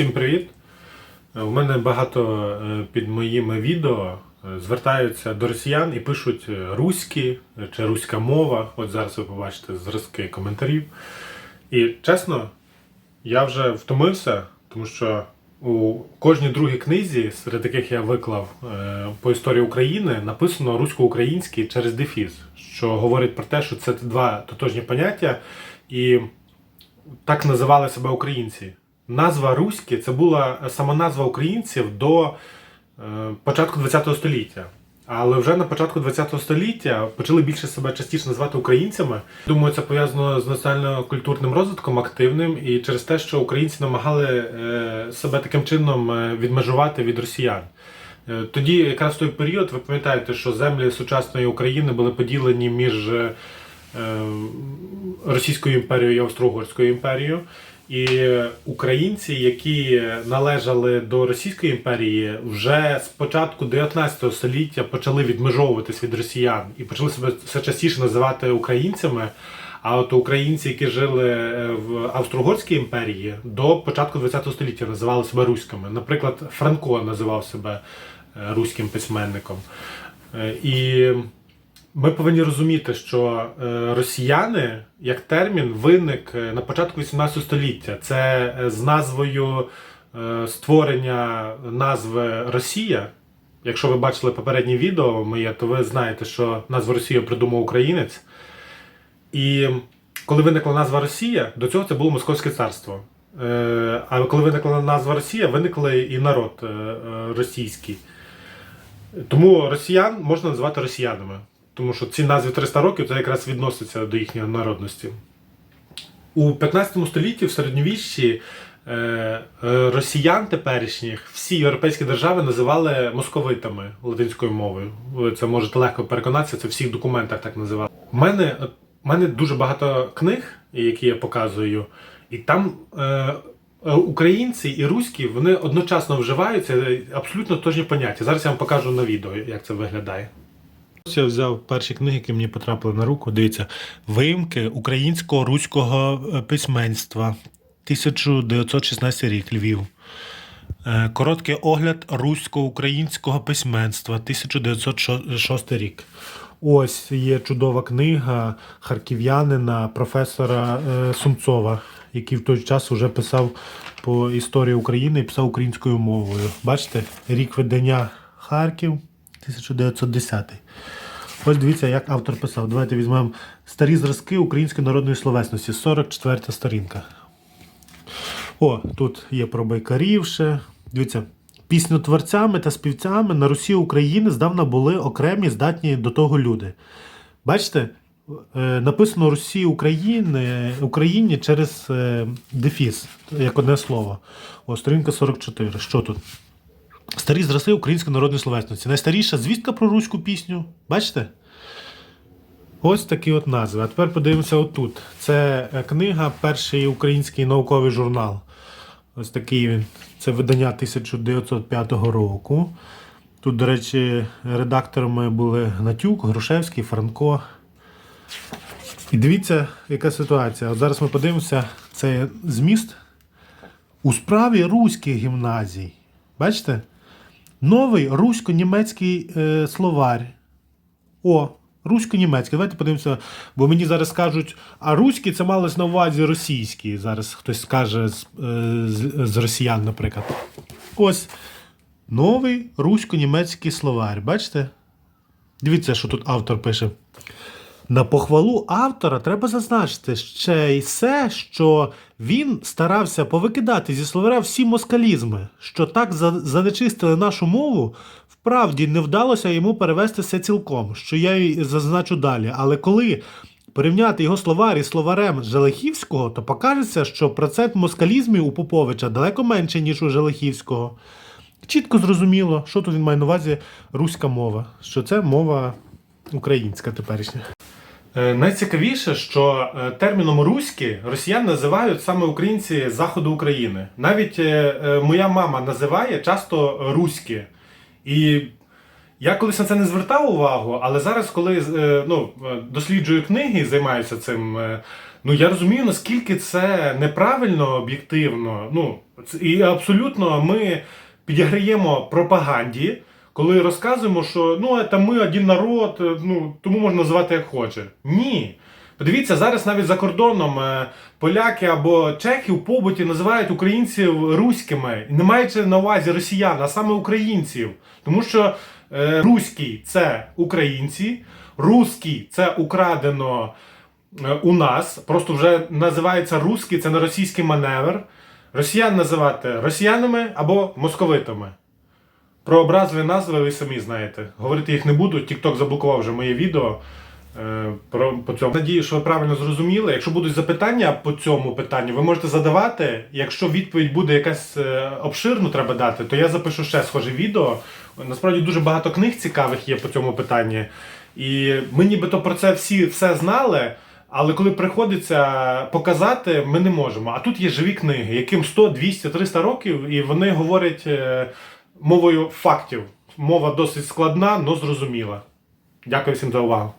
Всім привіт! Е, У мене багато е, під моїми відео е, звертаються до росіян і пишуть руські чи руська мова. От зараз ви побачите зразки коментарів. І чесно, я вже втомився, тому що у кожній другій книзі, серед яких я виклав по історії України, написано русько-український через дефіс, що говорить про те, що це два тотожні поняття, і так називали себе українці. Назва Руські це була сама назва українців до е, початку ХХ століття. Але вже на початку ХХ століття почали більше себе частіше називати українцями. Думаю, це пов'язано з національно-культурним розвитком активним і через те, що українці намагали е, себе таким чином е, відмежувати від росіян. Е, Тоді, якраз в той період, ви пам'ятаєте, що землі сучасної України були поділені між е, Російською імперією і Австро-Угорською імперією. І українці, які належали до Російської імперії, вже з початку 19 століття почали відмежовуватись від росіян і почали себе все частіше називати українцями. А от українці, які жили е, в Австро-Угорській імперії, до початку 20 століття називали себе руськими. Наприклад, Франко називав себе е, руським письменником. Е, І ми повинні розуміти, що е, росіяни як термін виник е, на початку 18 століття. Це е, з назвою створення назви Росія. Якщо ви бачили попереднє відео моє, то ви знаєте, що назву Росія придумав українець. І коли виникла назва Росія, до цього це було Московське царство. А коли виникла назва Росія, виникли і народ російський. Тому росіян можна називати росіянами, тому що ці назви 300 років це якраз відноситься до їхньої народності. У 15 столітті в середньовіччі е, е, росіян теперішніх всі європейські держави називали московитами латинською мовою. Ви це можете легко переконатися, це в всіх документах так називали. У мене, у мене дуже багато книг, які я показую, і там е, е, українці і руські вони одночасно вживаються е, абсолютно тожні поняття. Зараз я вам покажу на відео, як це виглядає. Я взяв перші книги, які мені потрапили на руку. Дивіться, виїмки українського руського е, письменства, 1916 рік, Львів. Е, Короткий огляд русько-українського письменства, 1906 рік. Ось є чудова книга харків'янина професора е, Сумцова, який в той час вже писав по історії України і писав українською мовою. Бачите, рік видання Харків, 1910. Ось дивіться, як автор писав. Давайте візьмемо старі зразки української народної словесності, 44 сторінка. О, тут є про байкарів ще. Дивіться. Піснотворцями та співцями на Русі України здавна були окремі здатні до того люди. Бачите, е, написано Русі України, Україні через е, дефіс, як одне слово. О, сторінка 44. Що тут? Старі зраси української народної словесності. Найстаріша звістка про руську пісню. Бачите? Ось такі от назви. А тепер подивимося отут. Це е, книга, перший український науковий журнал. Ось такий він. Це видання 1905 року. Тут, до речі, редакторами були Гнатюк, Грушевський, Франко. І дивіться, яка ситуація. От зараз ми подивимося цей зміст у справі руських гімназій. Бачите? Новий русько-німецький е, словарь. О, русько-німецький. Давайте подивимося, бо мені зараз кажуть, а руський це малось на увазі російський. Зараз хтось скаже з, е, з, з росіян, наприклад. Ось новий русько-німецький словарь. Бачите? Дивіться, що тут автор пише. На похвалу автора треба зазначити ще й все, що він старався повикидати зі словаря всі москалізми, що так за- занечистили нашу мову, вправді не вдалося йому перевести все цілком, що я й зазначу далі. Але коли порівняти його словар із словарем Желехівського, то покажеться, що процент москалізмів у Поповича далеко менше, ніж у Желехівського. Чітко зрозуміло, що тут він має на увазі руська мова, що це мова українська теперішня. Е, Найцікавіше, що е, терміном руські росіян називають саме українці заходу України. Навіть е, моя мама називає часто руські. І я колись на це не звертав увагу, але зараз, коли ну, досліджую книги і займаюся цим, Ну я розумію, наскільки це неправильно об'єктивно. Ну і абсолютно ми підіграємо пропаганді, коли розказуємо, що ну це ми один народ, е, ну тому можна називати як хоче. Ні. Подивіться, зараз навіть за кордоном е, поляки або чехи в побуті називають українців руськими, не маючи на увазі росіян, а саме українців. Тому що е, руський це українці, русський це украдено е, у нас. Просто вже називається русський, це не російський маневр. Росіян називати росіянами або московитами. Про образливі назви ви самі знаєте. Говорити їх не буду. TikTok заблокував вже моє відео. е, Про по цьому надію, що ви правильно зрозуміли. Якщо будуть запитання по цьому питанню, ви можете задавати. Якщо відповідь буде якась е, обширну, треба дати, то я запишу ще схоже відео. Насправді дуже багато книг цікавих є по цьому питанні. І ми нібито про це всі все знали. Але коли приходиться показати, ми не можемо. А тут є живі книги, яким 100, 200, 300 років, і вони говорять е, мовою фактів. Мова досить складна, але зрозуміла. Дякую всім за увагу.